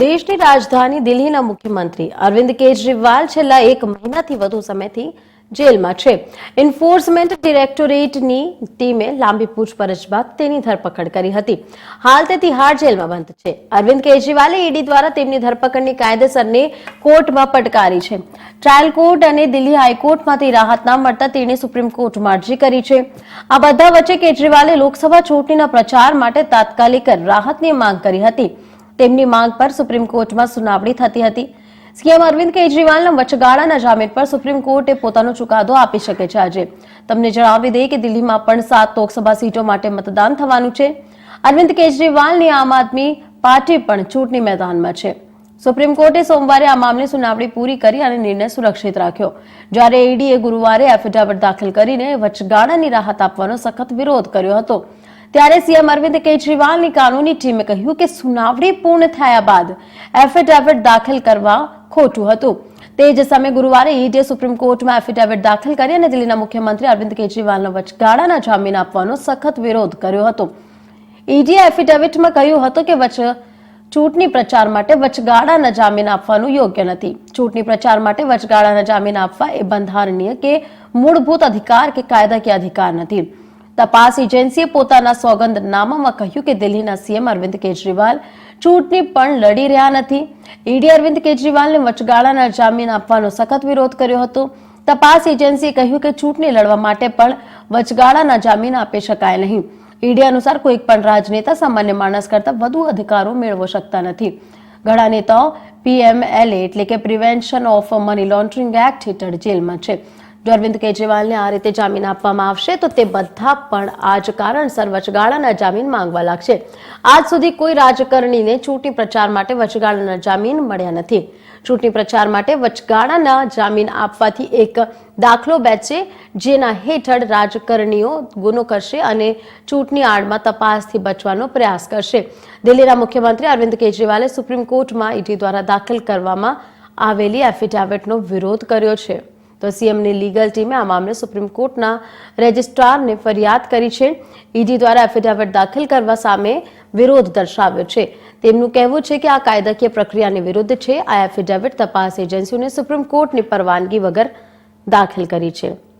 દેશની રાજધાની દિલ્હીના મુખ્યમંત્રી અરવિંદ કેજરીવાલ છેલ્લા એક મહિનાથી વધુ સમયથી જેલમાં છે. એન્ફોર્સમેન્ટ ડિરેક્ટોરેટની ટીમે લાંબી પૂછપરછ બાદ તેની ધરપકડ કરી હતી. હાલ તે તિહાર જેલમાં બંધ છે. અરવિંદ કેજરીવાલે ઈડી દ્વારા તેમની ધરપકડની કાયદેસરની કોર્ટમાં પડકારી છે. ટ્રાયલ કોર્ટ અને દિલ્હી હાઈકોર્ટમાંથી રાહત ના મળતા તેણે સુપ્રીમ કોર્ટમાં અરજી કરી છે. આ બધા વચ્ચે કેજરીવાલે લોકસભા ચૂંટણીના પ્રચાર માટે તાત્કાલિક રાહતની માંગ કરી હતી. તેમની માંગ પર સુપ્રીમ કોર્ટમાં સુનાવણી થતી હતી. સીએમ અરવિંદ કેજરીવાલના વચગાળાના જામીન પર સુપ્રીમ કોર્ટે પોતાનો ચુકાદો આપી શકે છે આજે. તમને જણાવી દઈએ કે દિલ્હીમાં પણ સાત લોકસભા સીટો માટે મતદાન થવાનું છે. અરવિંદ કેજરીવાલની આમ આદમી પાર્ટી પણ ચૂંટણી મેદાનમાં છે. સુપ્રીમ કોર્ટે સોમવારે આ મામલે સુનાવણી પૂરી કરી અને નિર્ણય સુરક્ષિત રાખ્યો. જ્યારે ઈડીએ ગુરુવારે એફિડેવિટ દાખલ કરીને વચગાળાની રાહત આપવાનો સખત વિરોધ કર્યો હતો. ત્યારે સીએમ અરવિંદ કેજરીવાલની કાનૂની ટીમે કહ્યું કે સુનાવણી પૂર્ણ થયા બાદ એફિડેવિટ દાખલ કરવા ખોટું હતું. તે જ સમયે ગુરુવારે ઈડીએ સુપ્રીમ કોર્ટમાં એફિડેવિટ દાખલ કરી અને દિલ્હીના મુખ્યમંત્રી અરવિંદ કેજરીવાલનો વચગાળાના જામીન આપવાનો સખત વિરોધ કર્યો હતો. ઈડીએ એફિડેવિટમાં કહ્યું હતું કે વચ ચૂંટણી પ્રચાર માટે વચગાળાના જામીન આપવાનું યોગ્ય નથી. ચૂંટણી પ્રચાર માટે વચગાળાના જામીન આપવા એ બંધારણીય કે મૂળભૂત અધિકાર કે કાયદાકીય અધિકાર નથી. તપાસ એજન્સીએ પોતાના સોગંદનામામાં કહ્યું કે દિલ્હીના સીએમ અરવિંદ કેજરીવાલ ચૂંટણી પણ લડી રહ્યા નથી. ઈડી અરવિંદ કેજરીવાલને વચગાળાના જામીન આપવાનો સખત વિરોધ કર્યો હતો. તપાસ એજન્સીએ કહ્યું કે ચૂંટણી લડવા માટે પણ વચગાળાના જામીન આપી શકાય નહીં. ઈડી અનુસાર કોઈ પણ રાજનેતા, સામાન્ય માણસ કરતાં વધુ અધિકારો મેળવી શકતા નથી. ઘણા નેતાઓ પીએમએલએ એટલે કે prevention of money laundering act હેઠળ જેલમાં છે. જો અરવિંદ કેજરીવાલને આ રીતે જામીન આપવામાં આવશે તો તે બધા પણ આ જ કારણસર વચગાળાના જામીન માંગવા લાગશે. આજ સુધી કોઈ રાજકારણીને ચૂંટણી પ્રચાર માટે વચગાળાના જામીન મળ્યા નથી. ચૂંટણી પ્રચાર માટે વચગાળાના જામીન આપવાથી એક દાખલો બેચે જેના હેઠળ રાજકારણીઓ ગુનો કરશે અને ચૂંટણી આડમાં તપાસથી બચવાનો પ્રયાસ કરશે. દિલ્હીના મુખ્યમંત્રી અરવિંદ કેજરીવાલે સુપ્રીમ કોર્ટમાં ઈડી દ્વારા દાખલ કરવામાં આવેલી એફિડેવિટનો વિરોધ કર્યો છે. તો સીએમની લીગલ ટીમે આ મામલે સુપ્રીમ કોર્ટના રજિસ્ટ્રારને ફરિયાદ કરી છે. ઈડી દ્વારા એફિડેવિટ દાખલ કરવા સામે વિરોધ દર્શાવ્યો છે. તેમનું કહેવું છે કે આ કાયદાકીય પ્રક્રિયાની વિરુદ્ધ છે. આ એફિડેવિટ તપાસ એજન્સીઓને સુપ્રીમ કોર્ટની પરવાનગી વગર દાખલ કરી છે.